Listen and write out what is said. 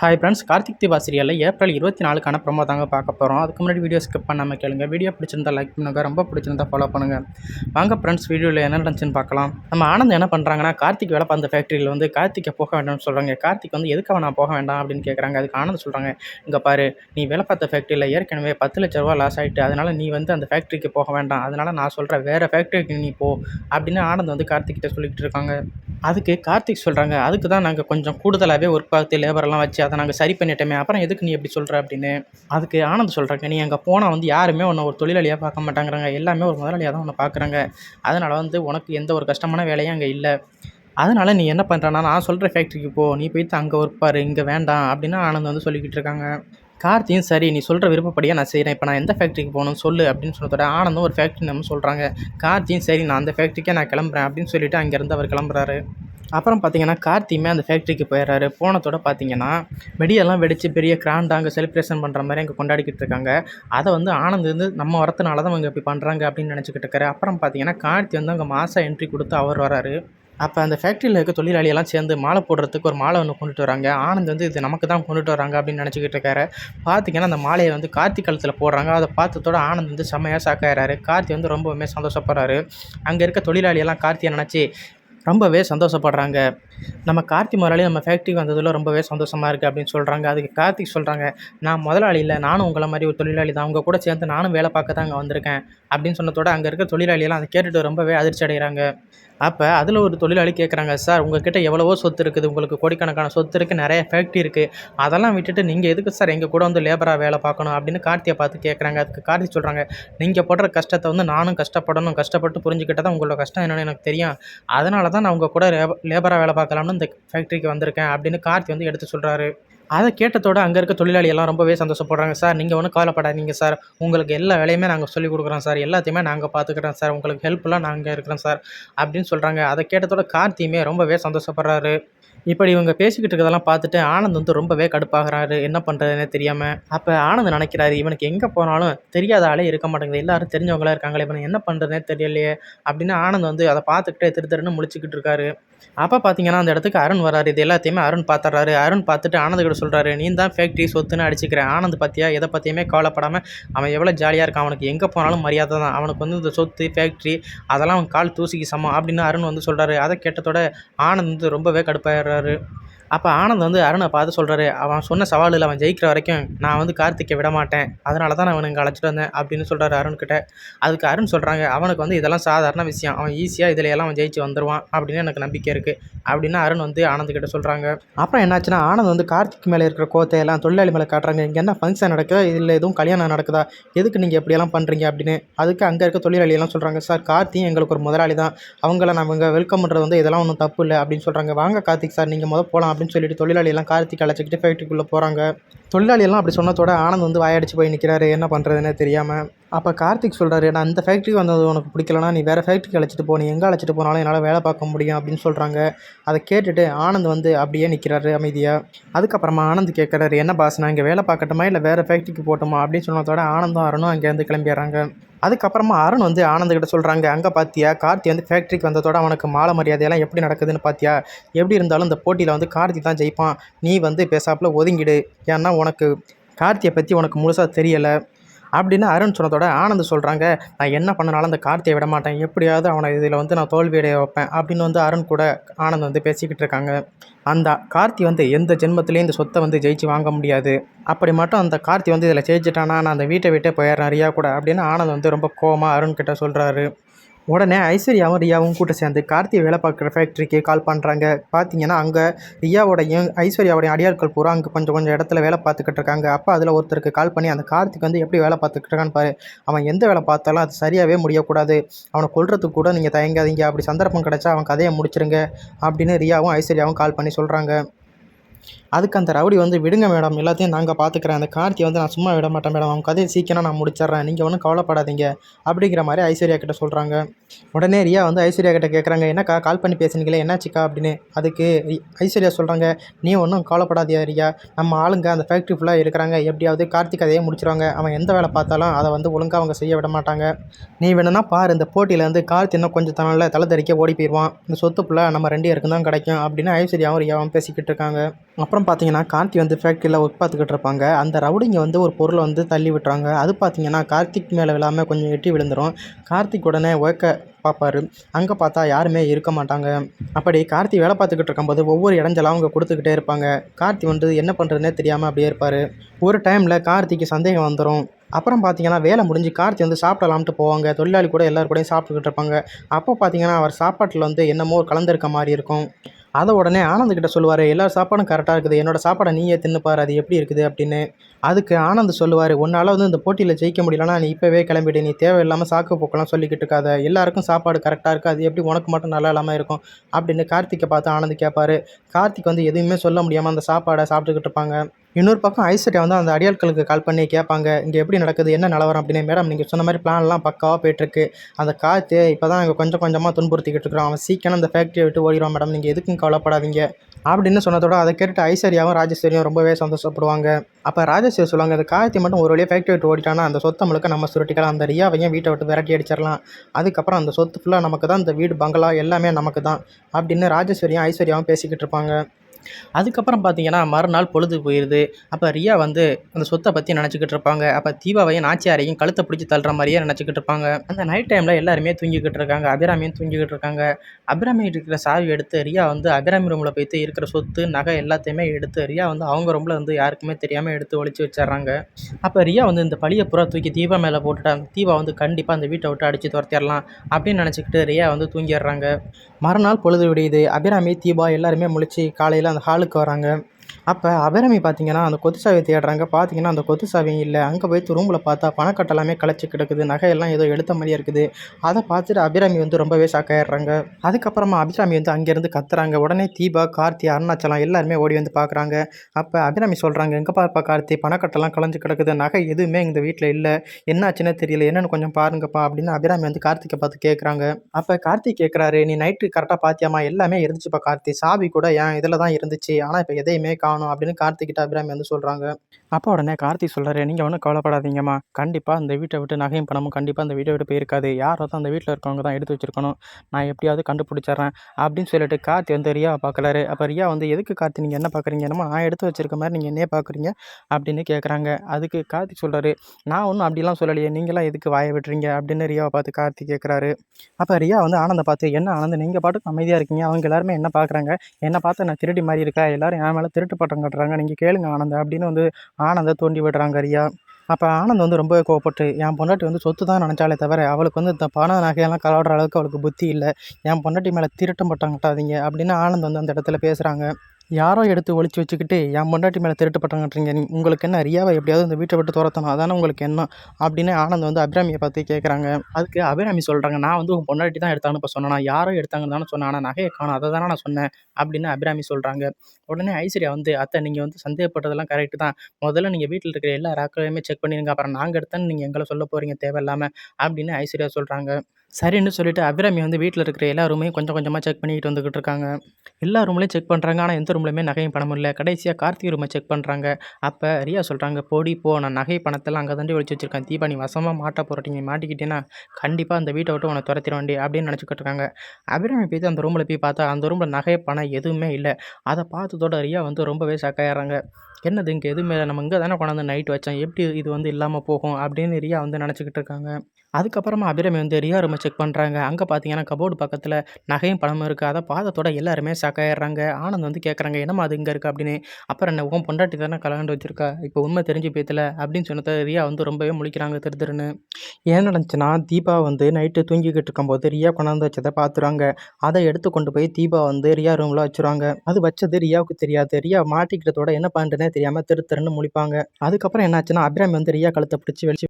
Hi friends Karthik Deepa சீரியலில் April இருபத்தி நாலுக்கான promo தாங்க பார்க்க போகிறோம் அதுக்கு முன்னாடி வீடியோ ஸ்கிப் பண்ணாமல் கேளுங்க. வீடியோ பிடிச்சிருந்தா லைக் பண்ணுங்கள் ரொம்ப பிடிச்சிருந்தா ஃபாலோ பண்ணுங்கள் வாங்க ஃப்ரெண்ட்ஸ் வீடியோவில் என்ன நடந்துச்சுன்னு பார்க்கலாம். நம்ம ஆனந்த் என்ன பண்ணுறாங்கன்னா கார்த்திக் வேலை பார்த்த ஃபேக்ட்ரியில் வந்து கார்த்திக்கை போக வேண்டாம்னு சொல்கிறாங்க கார்த்திக் வந்து எதுக்காக நான் போக வேண்டாம் அப்படின்னு கேட்குறாங்க அதுக்கு ஆனந்த் சொல்கிறாங்க இங்கே பாரு நீ வேலை பார்த்த ஃபேக்ட்ரியில் ஏற்கனவே பத்து லட்ச ரூபா லாஸ் ஆகிட்டு அதனால் நீ வந்து அந்த ஃபேக்ட்ரிக்கு போக வேண்டாம். அதனால் நான் சொல்கிறேன் வேறு ஃபேக்ட்ரிக்கு நீ போ அப்படின்னு ஆனந்த் வந்து கார்த்திக்கிட்ட சொல்லிக்கிட்டு இருக்காங்க. அதுக்கு கார்த்திக் சொல்கிறாங்க அதுக்கு தான் நாங்கள் கொஞ்சம் கூடுதலாகவே ஒர்க் பார்த்து லேபரெல்லாம் வச்சு அதை நாங்கள் சரி பண்ணிட்டோமே. அப்புறம் எதுக்கு நீ எப்படி சொல்கிற அப்படின்னு? அதுக்கு ஆனந்த் சொல்கிறாங்க நீ அங்கே போனால் வந்து யாருமே உன்னை ஒரு தொழிலாளியாக பார்க்க மாட்டாங்கிறாங்க. எல்லாமே ஒரு முதலாளியாக தான் உன்னை பார்க்குறாங்க. அதனால் வந்து உனக்கு எந்த ஒரு கஷ்டமான வேலையும் அங்கே இல்லை. அதனால் நீ என்ன பண்ணுறனா நான் சொல்கிற ஃபேக்ட்ரிக்கு போ. நீ போயிட்டு அங்கே ஒர்க் பாரு. இங்கே வேண்டாம். அப்படின்னு ஆனந்த் வந்து சொல்லிக்கிட்டு இருக்காங்க. கார்த்தியும் சரி நீ சொல்கிற விருப்பப்படியாக நான் செய்கிறேன் இப்போ நான் எந்த ஃபேக்ட்ரிக்கு போகணும்னு சொல்லு. அப்படின்னு சொன்னதோட ஆனந்தும் ஒரு ஃபேக்ட்ரி நம்ம சொல்கிறாங்க கார்த்தியும் சரி நான் அந்த ஃபேக்ட்ரிக்கே நான் கிளம்புறேன். அப்படின்னு சொல்லிட்டு அங்கேருந்து அவர் கிளம்புறாரு. அப்புறம் பார்த்தீங்கன்னா கார்த்தியுமே அந்த ஃபேக்ட்ரிக்கு போயிடுறாரு போனதோட பார்த்தீங்கன்னா வெடியெல்லாம் வெடித்து பெரிய கிராண்டாக அங்கே செலிப்ரேஷன் பண்ணுற மாதிரி அங்கே கொண்டாடிக்கிட்டு இருக்காங்க. அதை வந்து ஆனந்த் வந்து நம்ம வரத்துனால தான் அவங்க இப்படி பண்ணுறாங்க அப்படின்னு நினச்சிக்கிட்டு இருக்காரு. அப்புறம் பார்த்தீங்கன்னா கார்த்தி வந்து அங்கே மாதம் என்ட்ரி கொடுத்து அவர் வராரு. அப்போ அந்த ஃபேக்ட்ரியில் இருக்க தொழிலாளியெல்லாம் சேர்ந்து மாலை போடுறதுக்கு ஒரு மாலை ஒன்று கொண்டுட்டு வராங்க. ஆனந்த் வந்து இது நமக்கு தான் கொண்டுட்டு வராங்க அப்படின்னு நினச்சிக்கிட்டு இருக்காரு. பார்த்தீங்கன்னா அந்த மாலையை வந்து கார்த்தி கழுத்தில் போடுறாங்க. அதை பார்த்ததோட ஆனந்த் வந்து செம்மையாக சாக்காயிறாரு கார்த்தி வந்து ரொம்பவுமே சந்தோஷப்படுறாரு. அங்கே இருக்க தொழிலாளியெல்லாம் கார்த்தியை நினச்சி ரொம்பவே சந்தோஷப்படுறாங்க. நம்ம கார்த்தி முதலாளி நம்ம ஃபேக்ட்ரிக்கு வந்ததில் ரொம்பவே சந்தோஷமாக இருக்குது அப்படின்னு சொல்கிறாங்க அதுக்கு கார்த்திக் சொல்கிறாங்க நான் முதலாளி இல்லை நானும் உங்களை மாதிரி ஒரு தொழிலாளி தான். அவங்க கூட சேர்ந்து நானும் வேலை பார்க்க தான் அங்கே வந்திருக்கேன். அப்படின்னு சொன்னதோட அங்கே இருக்க தொழிலாளியெல்லாம் அதை கேட்டுட்டு ரொம்பவே அதிர்ச்சி அடைகிறாங்க அப்போ அதில் ஒரு தொழிலாளி கேட்குறாங்க சார் உங்ககிட்ட எவ்வளவோ சொத்து இருக்குது. உங்களுக்கு கோடிக்கணக்கான சொத்து இருக்குது நிறைய ஃபேக்ட்ரி இருக்குது அதெல்லாம் விட்டுட்டு நீங்கள் எதுக்கு சார் எங்கள் கூட வந்து லேபராக வேலை பார்க்கணும்? அப்படின்னு கார்த்தியை பார்த்து கேட்குறாங்க அதுக்கு கார்த்தி சொல்கிறாங்க நீங்கள் போடுற கஷ்டத்தை வந்து நானும் கஷ்டப்படணும். கஷ்டப்பட்டு புரிஞ்சுக்கிட்டால் தான் உங்களோட கஷ்டம் என்னென்னு எனக்கு தெரியும். அதனால தான் நான் உங்கள் கூட லேபராக வேலை பார்க்கலாம்னு இந்த ஃபேக்ட்ரிக்கு வந்திருக்கேன் அப்படின்னு கார்த்தி வந்து எடுத்து சொல்கிறாரு அதை கேட்டதோட அங்கே இருக்க தொழிலாளி எல்லாம் ரொம்பவே சந்தோஷப்படுறாங்க. சார் நீங்கள் ஒன்றும் கவலைப்படாதீங்க சார். உங்களுக்கு எல்லா வேலையுமே நாங்கள் சொல்லிக் கொடுக்குறோம் சார். எல்லாத்தையுமே நாங்கள் பார்த்துக்குறோம் சார். உங்களுக்கு ஹெல்ப்லாம் நாங்கள் இருக்கிறோம் சார். அப்படின்னு சொல்கிறாங்க அதை கேட்டதோட கார்த்தியுமே ரொம்பவே சந்தோஷப்படுறாரு. இப்படி இவங்க பேசிக்கிட்டு இருக்கிறதெல்லாம் பார்த்துட்டு ஆனந்த் வந்து ரொம்பவே கடுப்பாகிறாரு. என்ன பண்ணுறதுனே தெரியாமல் அப்போ ஆனந்த் நினைக்கிறாரு இவனுக்கு எங்கே போனாலும் தெரியாத ஆளே இருக்க மாட்டேங்குது. எல்லாரும் தெரிஞ்சவங்களா இருக்காங்களே இவனை என்ன பண்ணுறதுனே தெரியலையே அப்படின்னு ஆனந்த் வந்து அதை பார்த்துக்கிட்டே திரு திருன்னு முழிச்சிக்கிட்டு இருக்காரு. அப்போ பார்த்தீங்கன்னா அந்த இடத்துக்கு அருண் வராரு இது எல்லாத்தையுமே அருண் பார்த்துறாரு அருண் பார்த்துட்டு ஆனந்த் கிட்ட சொல்கிறாரு நீ தான் ஃபேக்ட்ரி சொத்துன்னு அடிச்சுக்கிறேன் ஆனந்த் பார்த்தியா எதை பற்றியுமே கவலைப்படாமல் அவன் எவ்வளோ ஜாலியாக இருக்கான். அவனுக்கு எங்கே போனாலும் மரியாதை தான். அவனுக்கு வந்து இந்த சொத்து ஃபேக்ட்ரி அதெல்லாம் அவன் கால் தூசிக்கு சமம். அப்படின்னு அருண் வந்து சொல்கிறாரு அதை கேட்டதோட ஆனந்த் வந்து ரொம்பவே கடுப்பாயிடுறாரு. சொல்கிறாரு அப்போ ஆனந்த் வந்து அருணை பார்த்து சொல்கிறாரு அவன் சொன்ன சவாலில் அவன் ஜெயிக்கிற வரைக்கும் நான் வந்து கார்த்திக்கை விட மாட்டேன். அதனால தான் நான் அவனுக்கு இங்கே அழைச்சிட்டு வந்தேன் அப்படின்னு சொல்கிறாரு அருண்கிட்ட அதுக்கு அருண் சொல்கிறாங்க அவனுக்கு வந்து இதெல்லாம் சாதாரண விஷயம். அவன் ஈஸியாக இதில் எல்லாம் அவன் ஜெயிச்சு வந்துடுவான் அப்படின்னு எனக்கு நம்பிக்கை இருக்குது அப்படின்னு அருண் வந்து ஆனந்த் கிட்ட சொல்கிறாங்க அப்புறம் என்னாச்சுன்னா ஆனந்த் வந்து கார்த்திக் மேலே இருக்கிற கோத்தையெல்லாம் தொழிலாளி மேலே காட்டுறாங்க இங்கே என்ன ஃபங்க்ஷன் நடக்குதா? இதில் எதுவும் கல்யாணம் நடக்குதா? எதுக்கு நீங்கள் எப்படியெல்லாம் பண்ணுறீங்க அப்படின்னு. அதுக்கு அங்கே இருக்க தொழிலாளியெல்லாம் சொல்கிறாங்க சார் கார்த்தியும் எங்களுக்கு ஒரு முதலாளி தான். அவங்கள நம்ம வெல்கம் பண்ணுறது வந்து இதெல்லாம் ஒன்றும் தப்பு இல்லை அப்படின்னு சொல்கிறாங்க வாங்க கார்த்திக் சார் நீங்கள் முதல் போகலாம் அப்படின்னு சொல்லிட்டு தொழிலாளியெல்லாம் கார்த்திக் அழைச்சிக்கிட்டு ஃபேக்ட்ரிக்குள்ளே போகிறாங்க தொழிலாளியெல்லாம் அப்படி சொன்னதோட ஆனந்த் வந்து வாயடிச்சு போய் நிற்கிறாரு என்ன பண்ணுறதுன்னே தெரியாமல் அப்போ கார்த்திக் சொல்கிறாரு நான் அந்த ஃபேக்ட்ரிக்கு வந்தது உனக்கு பிடிக்கலனா நீ வேறு ஃபேக்ட்ரிக்கு அழைச்சிட்டு போ. நீ எங்கே அழைச்சிட்டு போனாலும் என்னால் வேலை பார்க்க முடியும் அப்படின்னு சொல்கிறாங்க அதை கேட்டுட்டு ஆனந்த் வந்து அப்படியே நிற்கிறாரு அமைதியாக அதுக்கப்புறமா ஆனந்த் கேட்குறாரு என்ன பாஸ் நான் இங்கே வேலை பார்க்கட்டுமா? இல்லை வேறு ஃபேக்ட்ரிக்கு போட்டோமா அப்படின்னு சொன்னதோட ஆனந்தம் அருணும் அங்கேருந்து கிளம்பிடுறாங்க. அதுக்கப்புறமா அருண் வந்து ஆனந்த்கிட்ட சொல்கிறாங்க அங்கே பார்த்தியா கார்த்தி வந்து ஃபேக்ட்ரிக்கு வந்ததோட அவனுக்கு மாலை மரியாதையெல்லாம் எப்படி நடக்குதுன்னு பார்த்தியா எப்படி இருந்தாலும் இந்த போட்டியில் வந்து கார்த்தி தான் ஜெயிப்பான். நீ வந்து பேசாப்பில் ஒதுங்கிடு. ஏன்னா உனக்கு கார்த்தியை பற்றி உனக்கு முழுசாக தெரியலை. அப்படின்னு அருண் சொன்னதோட ஆனந்த் சொல்கிறாங்க நான் என்ன பண்ணனாலும் அந்த கார்த்தியை விட மாட்டேன். எப்படியாவது அவனை இதில் வந்து நான் தோல்வியடைய வைப்பேன். அப்படின்னு வந்து அருண் கூட ஆனந்த் வந்து பேசிக்கிட்டு இருக்காங்க. அந்த கார்த்தி வந்து எந்த ஜென்மத்திலையும் இந்த சொத்தை வந்து ஜெயிச்சு வாங்க முடியாது. அப்படி மட்டும் அந்த கார்த்தி வந்து இதில் ஜெயிச்சிட்டானா? நான் அந்த வீட்டை விட்டே போயிடுறேன் ரியா கூட அப்படின்னு ஆனந்த் வந்து ரொம்ப கோவமாக அருண் கிட்ட சொல்கிறாரு உடனே ஐஸ்வர்யாவும் ரியாவும் கூட்ட சேர்ந்து கார்த்திகை வேலை பார்க்குற ஃபேக்ட்ரிக்கு கால் பண்ணுறாங்க பார்த்தீங்கன்னா அங்கே ரியாவோடையும் ஐஸ்வர்யாவோடைய அடியாட்கள் பூரா அங்கே கொஞ்சம் கொஞ்சம் இடத்துல வேலை பார்த்துக்கிட்டு இருக்காங்க. அப்போ அதில் ஒருத்தருக்கு கால் பண்ணி அந்த கார்த்திக் வந்து எப்படி வேலை பார்த்துக்கிட்டு இருக்கான்னு பாரு. அவன் எந்த வேலை பார்த்தாலும் அது சரியாகவே முடியக்கூடாது. அவனை கொள்றதுக்கு கூட நீங்கள் தயங்காதீங்க. அப்படி சந்தர்ப்பம் கிடச்சா அவன் கதையை முடிச்சிருங்க அப்படின்னு ரியாவும் ஐஸ்வர்யாவும் கால் பண்ணி சொல்கிறாங்க அதுக்கு அந்த ரவுடி வந்து விடுங்க மேடம் எல்லாத்தையும் நாங்கள் பார்த்துக்குறேன் அந்த கார்த்தி வந்து நான் சும்மா விட மாட்டேன் மேடம். அவன் கதையை சீக்கிரம் நான் முடிச்சிடுறேன். நீங்கள் ஒன்றும் கவலைப்படாதீங்க. அப்படிங்கிற மாதிரி ஐஸ்வர்யா கிட்ட சொல்கிறாங்க உடனே ரியா வந்து ஐஸ்வர்யா கிட்ட கேட்குறாங்க என்னக்கா கால் பண்ணி பேசுனீங்களே என்னாச்சுக்கா? அப்படின்னு. அதுக்கு ஐஸ்வர்யா சொல்கிறாங்க நீ ஒன்றும் கவலைப்படாதியா ரியா. நம்ம ஆளுங்க அந்த ஃபேக்ட்ரி ஃபுல்லாக இருக்கிறாங்க. எப்படியாவது கார்த்திக் கதையை முடிச்சிருவாங்க. அவன் எந்த வேலை பார்த்தாலும் அதை வந்து ஒழுங்காக அவங்க செய்ய விட மாட்டாங்க. நீ வேணும்னா பாரு இந்த போட்டியிலேருந்து கார்த்தி இன்னும் கொஞ்சம் தனால தலை தறிக்க ஓடி போயிடுவான் இந்த சொத்து ஃபுல்லாக நம்ம ரெண்டு பேருக்கு தான் கிடைக்கும். அப்படின்னு ஐஸ்வர்யாவும் ரியாவும் பேசிக்கிட்டு இருக்காங்க. அப்புறம் அதுக்கப்புறம் பார்த்தீங்கன்னா கார்த்தி வந்து ஃபேக்ட்ரியில் ஒர்க் பார்த்துக்கிட்டு இருப்பாங்க. அந்த ரவுடிங்க வந்து ஒரு பொருளை வந்து தள்ளி விட்டுறாங்க. அது பார்த்தீங்கன்னா கார்த்திக் மேலே விழாமல் கொஞ்சம் எட்டி விழுந்துடும் கார்த்திக் உடனே ஒர்க்கை பார்ப்பாரு. அங்கே பார்த்தா யாருமே இருக்க மாட்டாங்க. அப்படி கார்த்தி வேலை பார்த்துக்கிட்டு இருக்கும்போது ஒவ்வொரு இடைஞ்சலும் அவங்க கொடுத்துக்கிட்டே இருப்பாங்க. கார்த்தி வந்து என்ன பண்ணுறதுனே தெரியாமல் அப்படியே இருப்பார். ஒரு டைமில் கார்த்திக்கு சந்தேகம் வந்துடும் அப்புறம் பார்த்தீங்கன்னா வேலை முடிஞ்சு கார்த்தி வந்து சாப்பிடலாம்ட்டு போவாங்க. தொழிலாளி கூட எல்லாரும் கூடயும் சாப்பிட்டுக்கிட்டு இருப்பாங்க. அப்போ பார்த்தீங்கன்னா அவர் சாப்பாட்டில் வந்து என்னமோ கலந்துருக்க மாதிரி இருக்கும். அதை உடனே ஆனந்த் கிட்ட சொல்லுவார் எல்லா சாப்பாடும் கரெக்டாக இருக்குது என்னோட சாப்பாடை நீயே தின்னுப்பார் அது எப்படி இருக்குது அப்படின்னு. அதுக்கு ஆனந்த் சொல்லுவார் உன்னால் வந்து இந்த போட்டியில் ஜெயிக்க முடியலன்னா நீ இப்போவே கிளம்பிடு நீ தேவையில்லாமல் சாக்கு போக்கெல்லாம் சொல்லிக்கிட்டு இருக்காத. எல்லாருக்கும் சாப்பாடு கரெக்டாக இருக்குது அது எப்படி உனக்கு மட்டும் நல்லா இல்லாமல் இருக்கும்? அப்படின்னு கார்த்திக்கை பார்த்து ஆனந்த் கேட்பாரு கார்த்திக் வந்து எதுவுமே சொல்ல முடியாமல் அந்த சாப்பாடை சாப்பிட்டுக்கிட்டு இருப்பாங்க. இன்னொரு பக்கம் ஐசட்டை வந்து அந்த அடியாட்களுக்கு கால் பண்ணி கேட்பாங்க இங்கே எப்படி நடக்குது என்ன நிலவரம் அப்படின்னு. மேடம் நீங்கள் சொன்ன மாதிரி பிளான்லாம் பக்காவாக போயிட்டுருக்கு. அந்த காற்று இப்போ தான் நாங்கள் கொஞ்சம் கொஞ்சமாக துன்புறுத்திக்கிட்டு இருக்கிறோம். அவன் சீக்கிரம் அந்த ஃபேக்ட்ரியை விட்டு ஓடிடுவான் மேடம் நீங்கள் எதுக்கும் கவலைப்படாதீங்க. அப்படின்னு சொன்னதோட அதை கேட்டுட்டு ஐஸ்வர்யாவும் ராஜேஸ்வரியும் ரொம்பவே சந்தோஷப்படுவாங்க. அப்போ ராஜேஸ்வரி சொல்லுவாங்க அந்த காயத்தை மட்டும் ஒரு வழியாக ஃபேக்ட்ரி விட்டு ஓடிட்டானா அந்த சொத்தை முழுக்க நம்ம சுருட்டிக்கலாம். அந்த ரியாவையும் வீட்டை விட்டு விரட்டி அடிச்சிடலாம். அதுக்கப்புறம் அந்த சொத்து ஃபுல்லாக நமக்கு தான் இந்த வீடு பங்களா எல்லாமே நமக்கு தான் அப்படின்னு ராஜேஸ்வரியும் ஐஸ்வர்யாவும் பேசிக்கிட்டு இருப்பாங்க. அதுக்கப்புறம் பார்த்தீங்கன்னா மறுநாள் பொழுது போயிடுது அப்போ ரியா வந்து அந்த சொத்தை பற்றி நினச்சிக்கிட்டு இருப்பாங்க. அப்போ தீபாவையும் நாச்சியாரையும் கழுத்தை பிடிச்சி தள்ளுற மாதிரியே நினச்சிக்கிட்டு இருப்பாங்க. அந்த நைட் டைமில் எல்லாருமே தூங்கிக்கிட்டு இருக்காங்க. அபிராமியும் தூங்கிக்கிட்டு இருக்காங்க. அபிராமி இருக்கிற சாவி எடுத்து ரியா வந்து அபிராமி ரூமில் போய்த்து இருக்கிற சொத்து நகை எல்லாத்தையுமே எடுத்து ரியா வந்து அவங்க ரூமில் வந்து யாருக்குமே தெரியாமல் எடுத்து ஒழிச்சு வச்சிடுறாங்க. அப்போ ரியா வந்து இந்த பழியை புறா தூக்கி தீபா மேலே போட்டுட்டாங்க தீபா வந்து கண்டிப்பாக அந்த வீட்டை விட்டு அடித்து துரத்திடலாம் அப்படின்னு நினச்சிக்கிட்டு ரியா வந்து தூங்கிடுறாங்க. மறுநாள் பொழுது விடியுது. அபிராமி தீபா எல்லாருமே முழிச்சு காலையில் அந்த ஹாலுக்கு வராங்க. அப்போ அபிராமி பார்த்தீங்கன்னா அந்த கொத்து சாவியை தேடுறாங்க. பார்த்தீங்கன்னா அந்த கொத்து சாவியும் இல்லை. அங்கே போய் ரூமில் பார்த்தா பணக்கட்டெல்லாமே களைச்சி கிடக்குது. நகையெல்லாம் ஏதோ எடுத்த மாதிரியே இருக்குது. அதை பார்த்துட்டு அபிராமி வந்து ரொம்பவே ஷாக்காயிடுறாங்க அதுக்கப்புறமா அபிராமி வந்து அங்கேருந்து கத்துறாங்க. உடனே தீபா கார்த்தி அருணாச்சலம் எல்லாருமே ஓடி வந்து பார்க்குறாங்க. அப்போ அபிராமி சொல்கிறாங்க எங்கே பார்ப்பா கார்த்தி பணக்கட்டெல்லாம் களைஞ்சு கிடக்குது. நகை எதுவுமே இந்த வீட்டில் இல்லை. என்னாச்சுன்னே தெரியல. என்னென்னு கொஞ்சம் பாருங்கப்பா அப்படின்னு அபிராமி வந்து கார்த்திகை பார்த்து கேட்குறாங்க அப்போ கார்த்திக் கேட்குறாரு நீ நைட்டு கரெக்டாக பார்த்தியாமா எல்லாமே இருந்துச்சுப்பா கார்த்தி. சாவி கூட என் இதில் தான் இருந்துச்சு. ஆனால் இப்போ எதையுமே கா காணும் அப்படின்னு கார்த்திகிட்ட அபிராமி வந்து சொல்கிறாங்க அப்போ உடனே கார்த்திக் சொல்கிறாரு நீங்கள் ஒன்றும் கவலைப்படாதீங்கம்மா. கண்டிப்பாக அந்த வீட்டை விட்டு நகையும் பணமும் கண்டிப்பாக அந்த வீட்டை விட்டு போயிருக்காது. யாரோ தான் அந்த வீட்டில் இருக்கவங்க தான் எடுத்து வச்சிருக்கணும். நான் எப்படியாவது கண்டுபிடிச்சிட்றேன். அப்படின்னு சொல்லிட்டு கார்த்தி வந்து ரியாவை பார்க்கலாரு அப்போ ரியா வந்து எதுக்கு கார்த்தி நீங்கள் என்ன பார்க்குறீங்க என்னமோ நான் எடுத்து வச்சிருக்க மாதிரி நீங்கள் என்னையே பார்க்குறீங்க அப்படின்னு கேட்குறாங்க அதுக்கு கார்த்தி சொல்கிறாரு நான் ஒன்றும் அப்படிலாம் சொல்லலையே. நீங்களாம் எதுக்கு வாயை விட்டுறீங்க? அப்படின்னு ரியாவை பார்த்து கார்த்தி கேட்குறாரு அப்போ ரியா வந்து ஆனந்தை பார்த்து என்ன ஆனந்த? நீங்கள் பாட்டுக்கு அமைதியாக இருக்கீங்க. அவங்க எல்லாருமே என்ன பார்க்குறாங்க என்னை பார்த்து நான் திருடி மாதிரி இருக்கா? எல்லாரும் என் மேலே திருட்டு பட்டம் கட்டுறாங்க. நீங்கள் கேளுங்க ஆனந்த் அப்படின்னு வந்து ஆனந்தை தோண்டி விடுறாங்க ரியா. அப்போ ஆனந்த் வந்து ரொம்ப கோவப்பட்டு என் பொண்டாட்டி வந்து சொத்து தான் நினச்சாலே தவிர அவளுக்கு வந்து இந்த பணம் நகையெல்லாம் கலவாடுற அளவுக்கு அவளுக்கு புத்தி இல்லை. என் பொண்டாட்டி மேலே திருட்டம் பட்டம் கட்டாதீங்க அப்படின்னு ஆனந்த் வந்து அந்த இடத்துல பேசுகிறாங்க யாரோ எடுத்து ஒழிச்சு வச்சுக்கிட்டு என் பொண்டாட்டி மேலே திருட்டு பட்டம் நீ உங்களுக்கு என்ன ரியாவை எப்படியாவது இந்த வீட்டை விட்டு துரத்தணும். அதானே உங்களுக்கு என்ன? அப்படின்னு ஆனந்த் வந்து அபிராமியை பார்த்து கேட்குறாங்க அதுக்கு அபிராமி சொல்கிறாங்க நான் வந்து உன் பொண்டாட்டி தான் எடுத்தாங்கன்னு இப்போ சொன்னேன்? யாரோ எடுத்தாங்கன்னு தானே சொன்னேன் ஆனால் நகையை காணும். அதை தானே நான் சொன்னேன். அப்படின்னு அபிராமி சொல்கிறாங்க உடனே ஐஸ்வர்யா வந்து அத்தை நீங்கள் வந்து சந்தேகப்பட்டதெல்லாம் கரெக்டு தான். முதல்ல நீங்கள் வீட்டில் இருக்கிற எல்லா ராக்களையுமே செக் பண்ணிடுங்க அப்புறம் நாங்கள் எடுத்தேன்னு நீங்கள் எங்களை சொல்ல போகிறீங்க தேவையில்லாமல் அப்படின்னு ஐஸ்வர்யா சொல்கிறாங்க சரின்னு சொல்லிட்டு அபிராமி வந்து வீட்டில் இருக்கிற எல்லா ரூமையும் கொஞ்சம் கொஞ்சமாக செக் பண்ணிக்கிட்டு வந்துக்கிட்டு இருக்காங்க. எல்லா ரூம்லையும் செக் பண்ணுறாங்க ஆனால் எந்த ரூம்லையுமே நகையும் பணம் இல்லை. கடைசியாக கார்த்திகை ரூமை செக் பண்ணுறாங்க அப்போ ரியா சொல்கிறாங்க போடி போ. நான் நகை பணத்தெல்லாம் அங்கே தாண்டி ஒழிச்சு வச்சிருக்கேன். தீபா நீ வசமாக மாட்ட போகிறீங்க மாட்டிக்கிட்டேன்னா கண்டிப்பாக அந்த வீட்டை விட்டு உன்னை துரத்திட வேண்டி அப்படின்னு நினச்சிக்கிட்டு இருக்காங்க. அபிராமி போய் அந்த ரூமில் போய் பார்த்தா அந்த ரூமில் நகை பணம் எதுவுமே இல்லை. அதை பார்த்ததோட ரியா வந்து ரொம்பவே ஷாக்காயிடுறாங்க என்னது இங்கே எதுவுமே நம்ம இங்கே தானே கொண்டாந்து நைட் வச்சோம். எப்படி இது வந்து இல்லாமல் போகும் அப்படின்னு ரியா வந்து நினச்சிக்கிட்டு இருக்காங்க. அதுக்கப்புறமா அபிராமி வந்து ரியா ரூமை செக் பண்ணுறாங்க அங்கே பார்த்தீங்கன்னா கபோர்டு பக்கத்தில் நகையும் பணமும் இருக்குது அதை பார்த்ததோட எல்லாருமே ஷாக்காயிடுறாங்க ஆனந்த் வந்து கேட்குறாங்க என்னம்மா அது இங்கே இருக்குது அப்படின்னு. அப்புறம் என்ன உன் பொண்டாட்டி தானே கலந்து வச்சிருக்கா? இப்போ உண்மை தெரிஞ்சு பேத்தில். அப்படின்னு சொன்னதை ரியா வந்து ரொம்பவே முழிக்கிறாங்க திரு திருன்னு ஏன் நடந்துச்சுன்னா தீபா வந்து நைட்டு தூங்கிக்கிட்டு இருக்கும்போது ரியா கொண்டாந்து வச்சதை பார்த்துருவாங்க அதை எடுத்து கொண்டு போய் தீபா வந்து ரியா ரூமில் வச்சுருவாங்க. அது வச்சது ரியாவுக்கு தெரியாது. ரியா மாட்டிக்கிட்டதோட என்ன பண்ணுறதுனே தெரியாமல் திரு திருன்னு முழிப்பாங்க. அதுக்கப்புறம் என்னாச்சுன்னா அபிராமி வந்து ரியா கழுத்தை பிடிச்சி வெளிச்சு